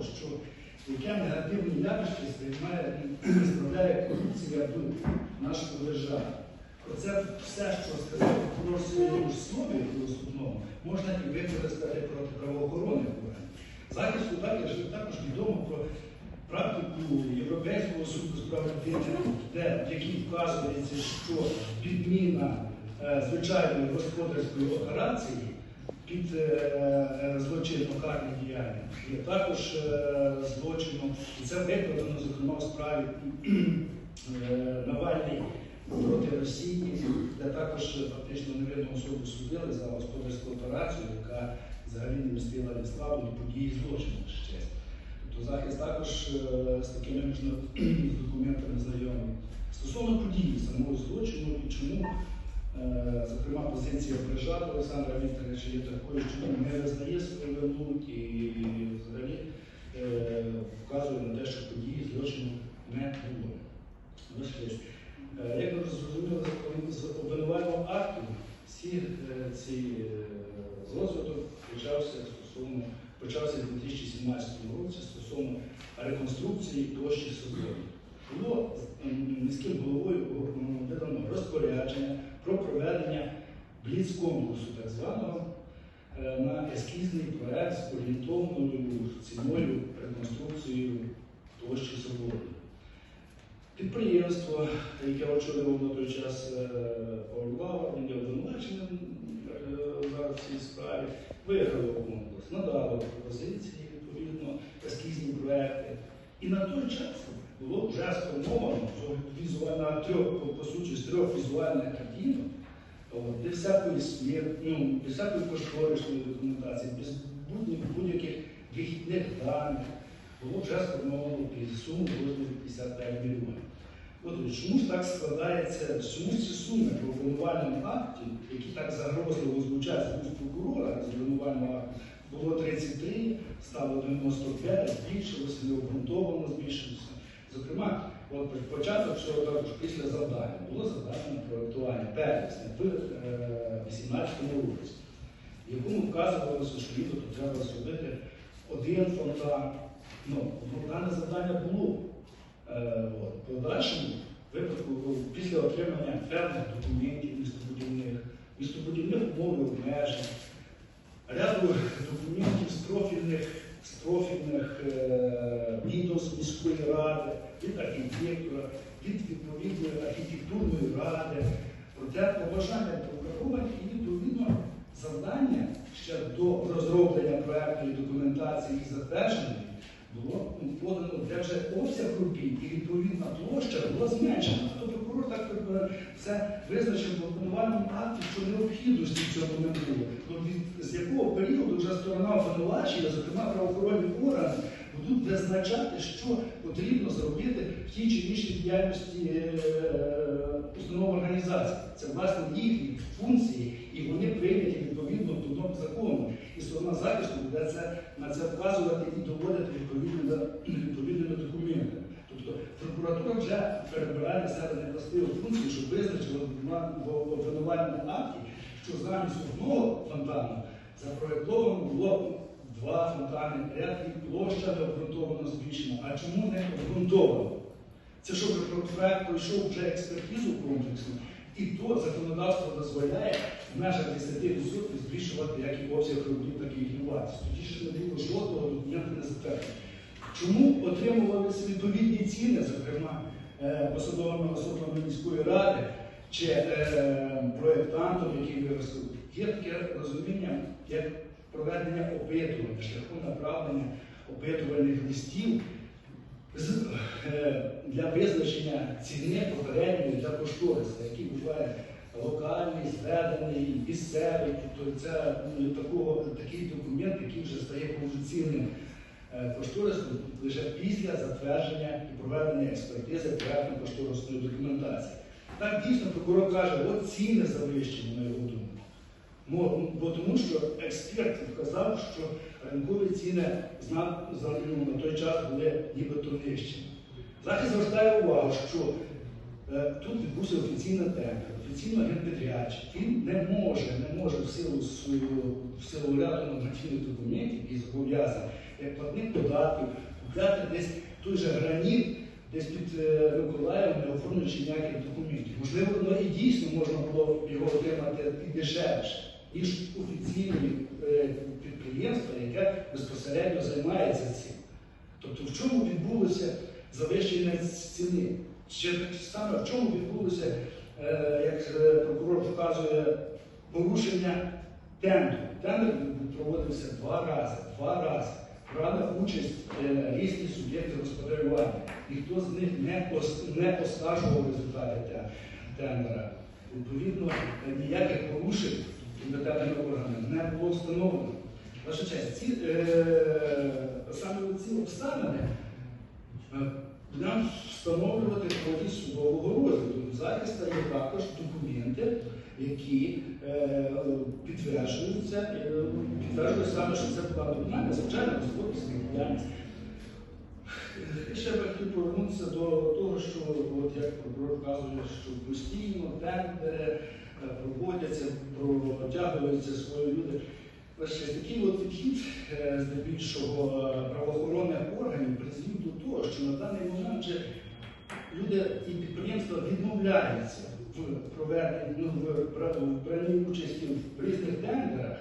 того, що яке негативне явище сприймає і справляє корупція в нашому державі. Оце все, що сказав в своєму ж слові основному, можна і використати проти правоохоронних органів. Захисту також, також відомо про практику Європейського суду з прав людини, де, в якій вказується, що підміна е, звичайної господарської операції під е, е, злочинно карне діяння є також е, злочином. І це викладено, зокрема, в справі Навальний проти Росії, де також фактично невинну особу судили за господарську операцію, яка взагалі не містила ні славу, ні події злочину ще. Тобто захист також з такими міжнародними документами знайомий. Стосовно події самого злочину і чому, зокрема, позиція Прижата Олександра Вікторовича є такою, що він не визнає свою вину і взагалі е, вказує на те, що події злочину не було. Е, Як ви зрозуміли, з обвинувального акту всі е, ці е, розвиток почався стосовно почався в 2017 році стосовно реконструкції площі Собору. Було міським бліц-конкурсу так званого е, на ескізний проект з орієнтовною ціною реконструкцією площі Собору. Підприємство, яке очолював на той час е, Лава, він є обвинуваченим е, зараз в цій справі, виграло конкурс, надало пропозиції, відповідно, ескізні проекти. І на той час було вже сформовано візуально трьох, по суті, з трьох візуальних картинок, от, без всякої смерті, ну, без всякої кошторисної документації, без будь- будь-яких вихідних даних, було вже сформовано суму розмірі 55 мільйонів. От чому ж так складається, чому ж ці суми по обвинувальному акті, які так загрозливо звучать з вуст прокурора з обвинувального акту, було 33, стало 95, збільшилося, необґрунтовано збільшилося. Зокрема, от початок, що також після завдання, було завдання проєктування в 2018 році, в якому вказувалося, що нібито треба зробити один фонтан. Ну, дане завдання було. Е. В подальшому випадку, після отримання певних документів містобудівних, містобудівних умов обмежень, ряду документів з профільних, профільних е, відомств міської ради, від архітектора, від відповідної архітектурної ради, проте побажання прокурора і відповідно завдання ще до розроблення проектної документації і затвердження було подано, де вже обсяг робіт і відповідна площа була зменшена. А то прокурор так це визначив в обвинувальному акті, що необхідності в цьому не було. Від, з якого періоду вже сторона обвинувачення, зокрема правоохоронні органи, будуть визначати, що потрібно зробити в тій чи іншій діяльності е, установ організації. Це власне їхні функції, і вони прийняті відповідно до норм закону. І сторона захисту буде це, на це вказувати і доводити відповідними, документами. Тобто прокуратура вже перебирає себе невластиву функцію, щоб визначила в обвинувальному акті, що замість одного фонтану запроєктовано було фонтани ряд і площа не обґрунтовано збільшена. А чому не обґрунтовано? Це що проект пройшов вже експертизу комплексну, і то законодавство дозволяє в межах 10% збільшувати як і обсяг робіт, так і вартість. Тоді ще не було жодного документа не затвердження. Чому отримувалися відповідні ціни, зокрема е, посадовими особами міської ради чи е, проєктантом, який виростив? Є таке розуміння, як проведення опитування, шляхом направлення опитувальних листів е, для визначення ціни попередньої для кошториса, який буває локальний, зведений, місцевий, тобто це ну, такий документ, який вже стає повноцінним е, кошторисом лише після затвердження і проведення експертизи проектно-кошторисної документації. Так дійсно прокурор каже, от ціни завищені, на його думку. Бо тому що експерт вказав, що ринкові ціни ну, на той час були нібито нижчі. Захист звертає увагу, що е, тут відбувся офіційний тендер, офіційно генпідрядчик. Він не може, не може в силу в силу ряду нормативних документів і зобов'язань, як платник податків, купляти десь той же граніт, десь під е, Миколаєвом, не оформлюючи ніяких документів. Можливо, воно і дійсно можна було його отримати і дешевше, ніж офіційне підприємство, яке безпосередньо займається цим. Тобто в чому відбулося завищення ціни? Ще саме в чому відбулося, е, як е, прокурор вказує, порушення тендеру. Тендер проводився два рази. Два рази. Брали участь е, різні суб'єкти господарювання. Ніхто з них не, ос- не оскаржував результати тендера. Відповідно, ніяких порушень компетентними органами не було встановлено. Ваша честь, ці, е, саме ці обставини е, нам встановлювати правові судового розгляду. Захиста є також документи, які е, підтверджуються, е, підтверджують саме, що це була нормальна, звичайна господарська діяльність. Ще б хотів повернутися до того, що от як прокурор вказує, що постійно тендери е, проводяться, протягуються свої люди. Лише такий от підхід е, здебільшого е, правоохоронних органів призвів до того, що на даний момент вже люди і підприємства відмовляються в проведенні ну, в участі в різних тендерах.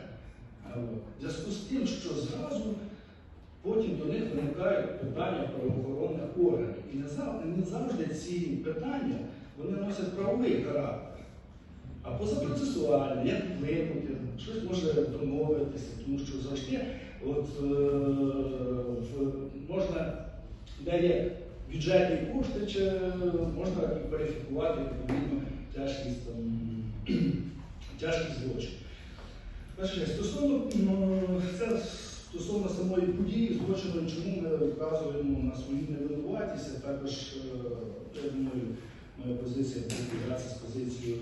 В зв'язку з тим, що зразу потім до них виникають питання правоохоронних органів. І не завжди, ці питання вони носять правовий характер. А позапроцесуальне, як вплинути, щось може домовитися, тому що завжди от, е, можна, де бюджетні кошти, чи можна кваліфікувати відповідно тяжкість, там, тяжкість злочину. Перше, стосовно, ну, це стосовно самої події, злочину, чому ми вказуємо на свою невинуватість, а також, е, думаю, моя позиція співпраця з позицією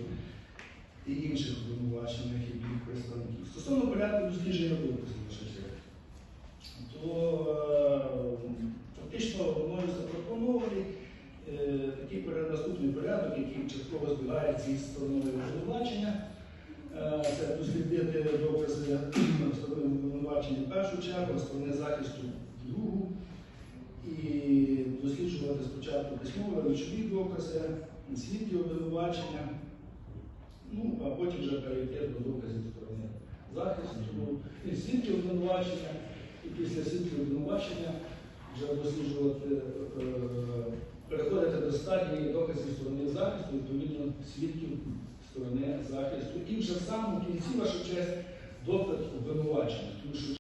і інших обвинувачених і їх представників. Стосовно порядку дослідження ваша то е, фактично мною запропонований е, такий наступний порядок, який частково збігається із стороною обвинувачення. Це дослідити в сторони захисту другу. І досліджувати спочатку письмові речові докази, свідки обвинувачення, ну, а потім вже перейти до доказів сторони захисту, і свідки обвинувачення, і після свідків обвинувачення вже досліджувати, е, переходити до стадії доказів сторони захисту, відповідно свідків сторони захисту. І вже в самому кінці, ваша честь, допит обвинувачення.